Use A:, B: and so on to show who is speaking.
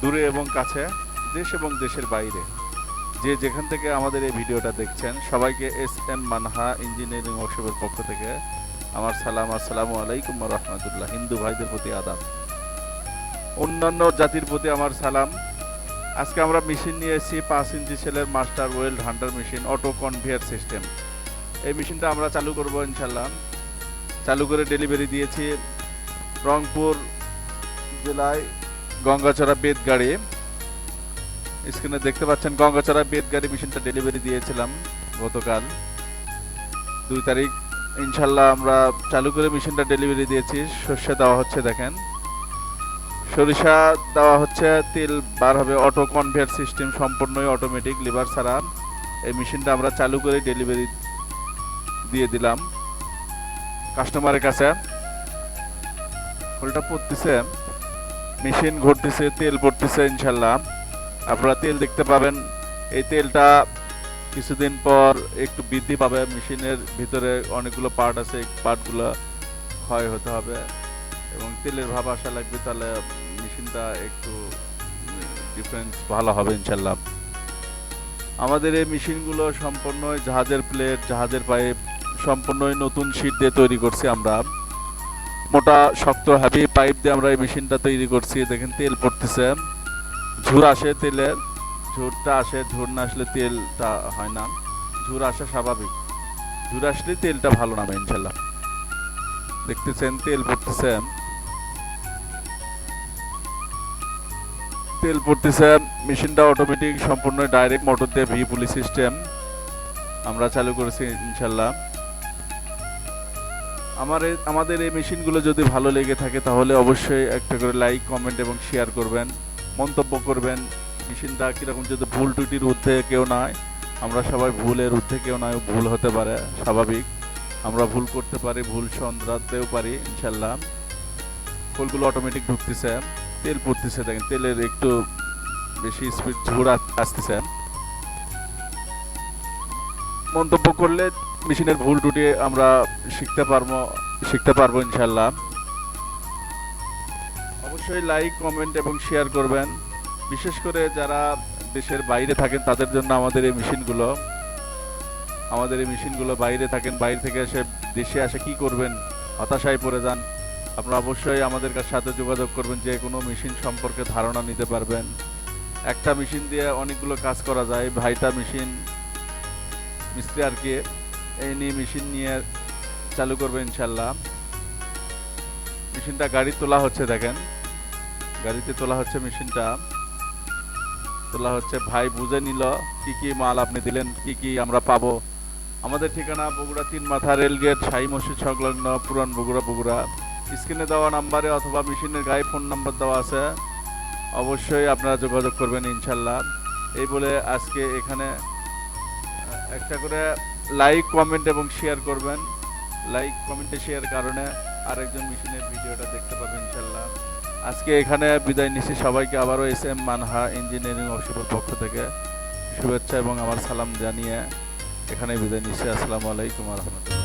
A: দূরে এবং কাছে, দেশ এবং দেশের বাইরে। যে যেখান থেকে আমাদের এই ভিডিওটা দেখছেন, সবাইকে এস এম মানহা ইঞ্জিনিয়ারিং ওয়ার্কশপের পক্ষ থেকে আমার সালাম, আসসালামু আলাইকুম রহমতুল্লাহ। হিন্দু ভাইদের প্রতি আদাব। অন্যান্য জাতির প্রতি আমার সালাম। আজকে আমরা মেশিন নিয়ে এসেছি পাঁচ ইঞ্চি সেলের মাস্টার ওয়েল্ড হান্ডার মেশিন, অটো কনভেয়ার সিস্টেম। এই মেশিনটা আমরা চালু করব ইনশাল্লাহ চালু করে ডেলিভারি দিয়েছি রংপুর জেলায় গঙ্গাচড়া বেদগাড়ি স্ক্রিনে দেখতে পাচ্ছেন, গঙ্গাচড়া বেদগাড়ি মেশিনটা ডেলিভারি দিয়েছিলাম গতকাল। দুই তারিখ ইনশাল্লাহ আমরা চালু করে মেশিনটা ডেলিভারি দিয়েছি। শস্য দেওয়া হচ্ছে, দেখেন। সরিষা দেওয়া হচ্ছে, তেল বার হবে। অটো কনভেয়ার সিস্টেম সম্পূর্ণই অটোমেটিক লিভার ছাড়া এই মেশিনটা আমরা চালু করে ডেলিভারি দিয়ে দিলাম। কাস্টমারের কাছে। ফুলটা পড়তেছে মেশিন ঘুরতেছে, তেল পড়তেছে, ইনশাল্লাহ। আপনারা তেল দেখতে পাবেন। এই তেলটা কিছুদিন পর একটু বৃদ্ধি পাবে। মেশিনের ভিতরে অনেকগুলো পার্ট আছে পার্টগুলো ক্ষয় হতে হবে। এবং তেলের ভাব আসা লাগবে, তাহলে মেশিনটা একটু ডিফারেন্স ভালো হবে, ইনশাল্লাহ। আমাদের এই মেশিনগুলো সম্পূর্ণই জাহাজের প্লেট জাহাজের পাইপ সম্পূর্ণই নতুন শীট দিয়ে তৈরি করছি আমরা। মোটা, শক্ত হ্যাভি পাইপ দিয়ে আমরা এই মেশিনটা তৈরি করছি। দেখেন, তেল পড়তেছে। ঝুর আসে তেলের। ঝুরটা আসে, ঝুর না আসলে তেলটা হয় না। ঝুর আসা স্বাভাবিক। ঝুর আসলে তেলটা ভালো নামে ইনশাল্লাহ দেখতেছেন, তেল পড়তেছে। তেল পড়তেছে মেশিনটা অটোমেটিক সম্পূর্ণ ডাইরেক্ট মোটর দিয়ে ভি পুলি সিস্টেম আমরা চালু করেছি ইনশাল্লাহ আমার, আমাদের এই মেশিনগুলো যদি ভালো লেগে থাকে, তাহলে অবশ্যই একটা করে লাইক কমেন্ট এবং শেয়ার করবেন, মন্তব্য করবেন। মেশিনটা কীরকম যদি ভুল টুটির ঊর্ধ্বে কেউ নয় আমরা সবাই ভুলের ঊর্ধ্বে কেউ নয় ভুল হতে পারে, স্বাভাবিক। আমরা ভুল করতে পারি, ভুল সন্দ্রাতেও পারি ইনশাল্লাহ ফুলগুলো অটোমেটিক ঢুকতেছে, তেল পড়তেছে, দেখেন, তেলের একটু বেশি স্পিড ঝুড় আসতেছে। মন্তব্য করলে মেশিনের ভুল টুটি আমরা শিখতে পারব শিখতে পারব ইনশাল্লাহ অবশ্যই লাইক কমেন্ট এবং শেয়ার করবেন। বিশেষ করে যারা দেশের বাইরে থাকেন, তাদের জন্য আমাদের এই মেশিনগুলো, আমাদের এই মেশিনগুলো বাইরে থাকেন, বাইরে থেকে এসে দেশে আসে কি করবেন, হতাশায় পড়ে যান, আপনারা অবশ্যই আমাদের কাছে সাথে যোগাযোগ করবেন, যে কোনো মেশিন সম্পর্কে ধারণা নিতে পারবেন। একটা মেশিন দিয়ে অনেকগুলো কাজ করা যায়, ভাইটা মেশিন মিস্ত্রি আর কি এই নিয়ে মেশিন নিয়ে চালু করবে ইনশাল্লাহ মেশিনটা গাড়ি তোলা হচ্ছে দেখেন। গাড়িতে তোলা হচ্ছে মেশিনটা। তোলা হচ্ছে। ভাই বুঝে নিল কি কি মাল আপনি দিলেন, কি কি আমরা পাবো। আমাদের ঠিকানা বগুড়া তিন মাথা রেলগেট শাহী মসজিদ সংলগ্ন পুরান বগুড়া বগুড়া। স্ক্রিনে দেওয়া নাম্বারে অথবা মেশিনের গায়ে ফোন নাম্বার দেওয়া আছে। অবশ্যই আপনারা যোগাযোগ করবেন ইনশাল্লাহ এই বলে আজকে এখানে একটা করে লাইক কমেন্ট এবং শেয়ার করবেন। লাইক কমেন্টে শেয়ার কারণে আরেকজন মিশনের ভিডিওটা দেখতে পাবেন ইনশাল্লাহ আজকে এখানে বিদায় নিচ্ছি। সবাইকে আবারও এস এম মানহা ইঞ্জিনিয়ারিং অফিসের পক্ষ থেকে শুভেচ্ছা এবং আমার সালাম জানিয়ে এখানে বিদায় নিচ্ছি। আসসালামু আলাইকুম রহমতুল্লাহ।